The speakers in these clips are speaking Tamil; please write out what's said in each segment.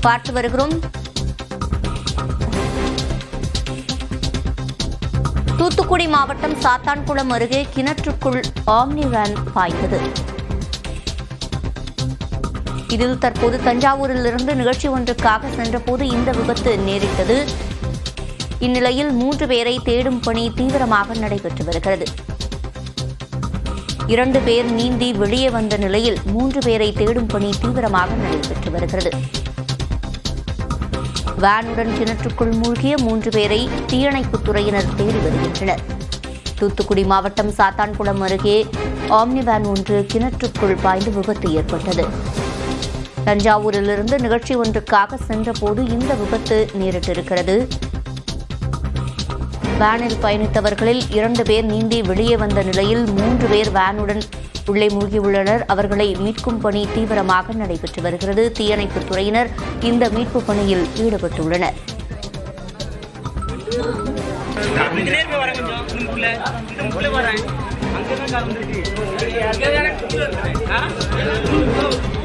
பார்த்து வருகிறோம். தூத்துக்குடி மாவட்டம் சாத்தான்குளம் அருகே கிணற்றுக்குள் ஆம்னி வேன் பாய்ந்தது. இதில் தற்போது தஞ்சாவூரிலிருந்து நிகழ்ச்சி ஒன்றுக்காக சென்றபோது இந்த விபத்து நேரிட்டது. இந்நிலையில் மூன்று பேரை தேடும் பணி தீவிரமாக நடைபெற்று வருகிறது. இரண்டு பேர் நீந்தி வெளியே வந்த நிலையில் மூன்று பேரை தேடும் பணி தீவிரமாக நடைபெற்று வருகிறது. வேனுடன் கிணற்றுக்குள் மூழ்கிய மூன்று பேரை தீயணைப்புத் துறையினர் தேடி வருகின்றனர். தூத்துக்குடி மாவட்டம் சாத்தான்குளம் அருகே ஆம்னி வேன் ஒன்று கிணற்றுக்குள் பாய்ந்து விபத்து ஏற்பட்டது. தஞ்சாவூரிலிருந்து நிகழ்ச்சி ஒன்றுக்காக சென்றபோது இந்த விபத்து நேரிட்டிருக்கிறது. வேனில் பயணித்தவர்களில் இரண்டு பேர் நீந்தி வெளியே வந்த நிலையில் மூன்று பேர் வேனுடன் உள்ளே மூழ்கியுள்ளனர். அவர்களை மீட்கும் பணி தீவிரமாக நடைபெற்று வருகிறது. தீயணைப்புத் துறையினர் இந்த மீட்பு பணியில் ஈடுபட்டுள்ளனர். கொஞ்ச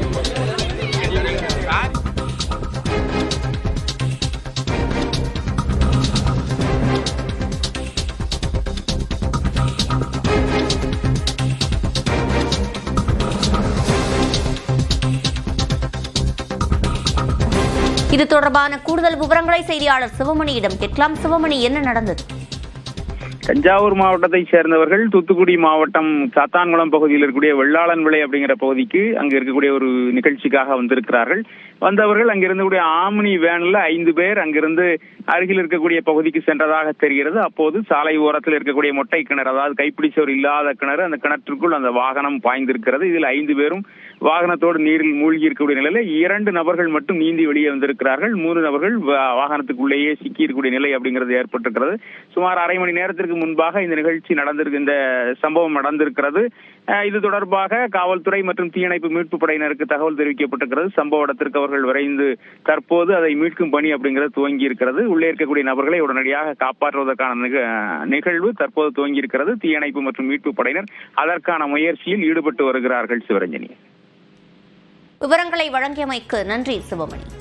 இது தொடர்பான கூடுதல் விவரங்களை செய்தியாளர் சிவமணியிடம் கேட்கலாம். சிவமணி என்ன நடந்தது? தஞ்சாவூர் மாவட்டத்தை சேர்ந்தவர்கள் தூத்துக்குடி மாவட்டம் சாத்தான்குளம் பகுதியில் இருக்கக்கூடிய வெள்ளாளன் விளை அப்படிங்கிற பகுதிக்கு அங்கு இருக்கக்கூடிய ஒரு நிகழ்ச்சிக்காக வந்திருக்கிறார்கள். வந்தவர்கள் அங்கிருந்தக்கூடிய ஆம்னி வேனில் ஐந்து பேர் அங்கிருந்து அருகில் இருக்கக்கூடிய பகுதிக்கு சென்றதாக தெரிகிறது. அப்போது சாலை ஓரத்தில் இருக்கக்கூடிய மொட்டை கிணறு அதாவது கைப்பிடிச்சவர் இல்லாத கிணறு அந்த கிணற்றுக்குள் அந்த வாகனம் பாய்ந்திருக்கிறது. இதில் ஐந்து பேரும் வாகனத்தோடு நீரில் மூழ்கி இருக்கக்கூடிய நிலையில இரண்டு நபர்கள் மட்டும் நீந்தி வெளியே வந்திருக்கிறார்கள். மூன்று நபர்கள் வாகனத்துக்குள்ளேயே சிக்கி இருக்கக்கூடிய நிலை அப்படிங்கிறது ஏற்பட்டிருக்கிறது. சுமார் அரை மணி நேரத்திற்கு முன்பாக இந்த நிகழ்ச்சி நடந்திருக்கு இந்த சம்பவம் நடந்திருக்கிறது. இது தொடர்பாக காவல்துறை மற்றும் தீயணைப்பு மீட்பு படையினருக்கு தகவல் தெரிவிக்கப்பட்டிருக்கிறது. சம்பவ இடத்திற்கு அவர்கள் விரைந்து தற்போது அதை மீட்கும் பணி அப்படிங்கிறது துவங்கி இருக்கிறது உள்ளே இருக்கக்கூடிய நபர்களை உடனடியாக காப்பாற்றுவதற்கான நிக- நிகழ்வு தற்போது துவங்கி இருக்கிறது தீயணைப்பு மற்றும் மீட்பு படையினர் அதற்கான முயற்சியில் ஈடுபட்டு வருகிறார்கள் சிவரஞ்சனி. விவரங்களை வழங்கியமைக்கு நன்றி சிவமணி.